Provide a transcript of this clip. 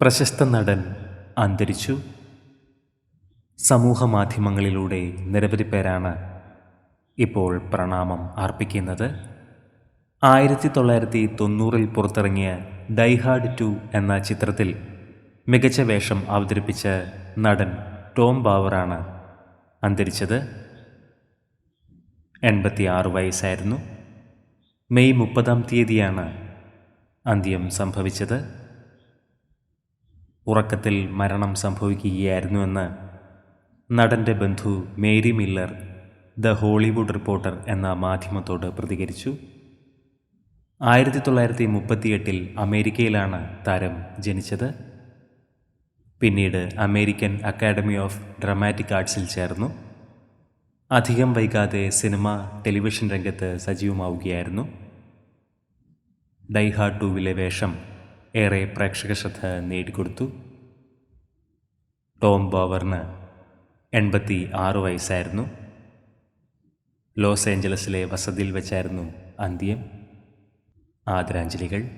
പ്രശസ്ത നടൻ അന്തരിച്ചു. സമൂഹ മാധ്യമങ്ങളിലൂടെ നിരവധി പേരാണ് ഇപ്പോൾ പ്രണാമം അർപ്പിക്കുന്നത്. ആയിരത്തി തൊള്ളായിരത്തി തൊണ്ണൂറിൽ പുറത്തിറങ്ങിയ ഡൈഹാർഡ് ടു എന്ന ചിത്രത്തിൽ മികച്ച വേഷം അവതരിപ്പിച്ച നടൻ ടോം ബാവറാണ് അന്തരിച്ചത്. എൺപത്തിയാറ് വയസ്സായിരുന്നു. മെയ് മുപ്പതാം തീയതിയാണ് അന്ത്യം സംഭവിച്ചത്. ഉറക്കത്തിൽ മരണം സംഭവിക്കുകയായിരുന്നുവെന്ന് നടന്റെ ബന്ധു Mary Miller the Hollywood reporter എന്ന മാധ്യമത്തോട് പ്രതികരിച്ചു. ആയിരത്തി തൊള്ളായിരത്തി മുപ്പത്തിയെട്ടിൽ അമേരിക്കയിലാണ് താരം ജനിച്ചത്. പിന്നീട് അമേരിക്കൻ അക്കാഡമി ഓഫ് ഡ്രമാറ്റിക് ആർട്സിൽ ചേർന്നു. അധികം വൈകാതെ സിനിമ ടെലിവിഷൻ രംഗത്ത് സജീവമാവുകയായിരുന്നു. ഡൈഹാർഡ് ടൂവിലെ വേഷം ഏറെ പ്രേക്ഷക ശ്രദ്ധ നേടിക്കൊടുത്തു. ടോം ബോവറിന് എൺപത്തി ആറ് വയസ്സായിരുന്നു. ലോസ് ഏഞ്ചലസിലെ വസതിയിൽ വെച്ചായിരുന്നു അന്ത്യം. ആദരാഞ്ജലികൾ.